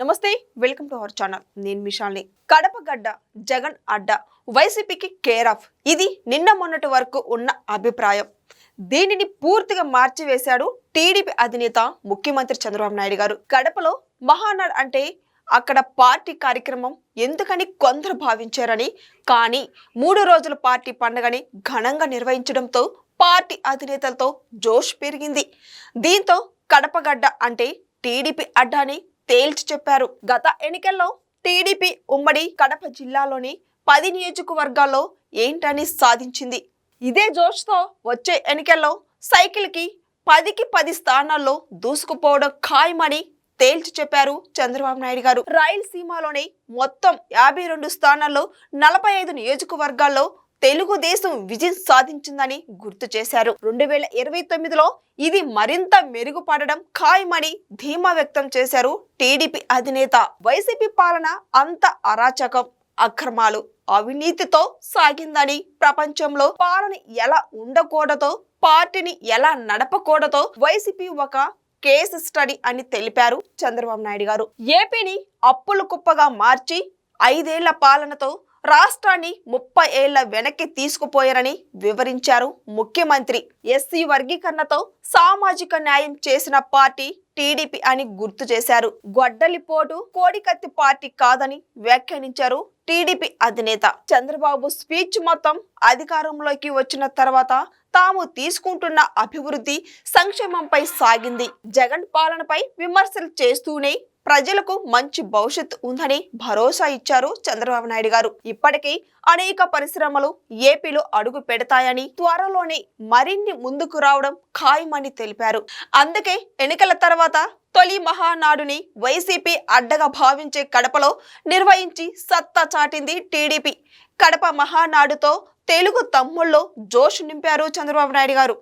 నమస్తే welcome to our channel. నేను మిషాల్ని. కడప గడ్డ జగన్ అడ్డ వైసీపీకి కేర్ ఆఫ్. ఇది నిన్న మొన్నటి వరకు ఉన్న అభిప్రాయం. దీనిని పూర్తిగా మార్చివేశాడు టీడీపీ అధినేత ముఖ్యమంత్రి చంద్రబాబు నాయుడు గారు. కడపలో మహానాడు అంటే అక్కడ పార్టీ కార్యక్రమం ఎందుకని కొందరు భావించారని కానీ మూడు రోజుల పార్టీ పండుగని ఘనంగా నిర్వహించడంతో పార్టీ అధినేతలతో జోష్ పెరిగింది. దీంతో కడపగడ్డ అంటే టీడీపీ అడ్డాని తేల్చి చెప్పారు. గత ఎన్నికల్లో టీడీపీ ఉమ్మడి కడప జిల్లాలోని పది నియోజకవర్గాల్లో ఏంటని సాధించింది. ఇదే జోష్తో వచ్చే ఎన్నికల్లో సైకిల్కి పదికి పది స్థానాల్లో దూసుకుపోవడం ఖాయమని తేల్చి చెప్పారు చంద్రబాబు నాయుడు గారు. రాయలసీమలోని మొత్తం యాభై రెండు స్థానాల్లో నలభై ఐదు నియోజకవర్గాల్లో తెలుగుదేశం విజయం సాధించిందని గుర్తు చేశారు. రెండు వేల ఇరవై తొమ్మిదిలో ఇది మరింత మెరుగుపడడం ఖాయమని ధీమా వ్యక్తం చేశారు టీడీపీ అధినేత. వైసీపీ పాలన అంత అరాచకం అక్రమాలు అవినీతితో సాగిందని ప్రపంచంలో పాలన ఎలా ఉండకూడదో పార్టీని ఎలా నడపకూడదో వైసీపీ ఒక కేసు స్టడీ అని తెలిపారు చంద్రబాబు నాయుడు గారు. ఏపీని అప్పుల కుప్పగా మార్చి ఐదేళ్ళ పాలనతో రాష్ట్రాన్ని ముప్పై ఏళ్ళ వెనక్కి తీసుకుపోయారని వివరించారు ముఖ్యమంత్రి. ఎస్సీ వర్గీకరణతో సామాజిక న్యాయం చేసిన పార్టీ టీడీపీ అని గుర్తు చేశారు. గొడ్డలిపోటు కోడికత్తి పార్టీ కాదని వ్యాఖ్యానించారు టీడీపీ అధినేత. చంద్రబాబు స్పీచ్ మొత్తం అధికారంలోకి వచ్చిన తర్వాత తాము తీసుకుంటున్న అభివృద్ధి సంక్షేమంపై సాగింది. జగన్ పాలనపై విమర్శలు చేస్తూనే ప్రజలకు మంచి భవిష్యత్తు ఉందని భరోసా ఇచ్చారు చంద్రబాబు నాయుడు గారు. ఇప్పటికీ అనేక పరిశ్రమలు ఏపీలో అడుగు పెడతాయని త్వరలోనే మరిన్ని ముందుకు రావడం ఖాయమని తెలిపారు. అందుకే ఎన్నికల తర్వాత తొలి మహానాడుని వైసీపీ అడ్డగా భావించే కడపలో నిర్వహించి సత్తా చాటింది టీడీపీ. కడప మహానాడుతో తెలుగు తమ్ముళ్ళు జోష్ నింపారు చంద్రబాబు నాయుడు గారు.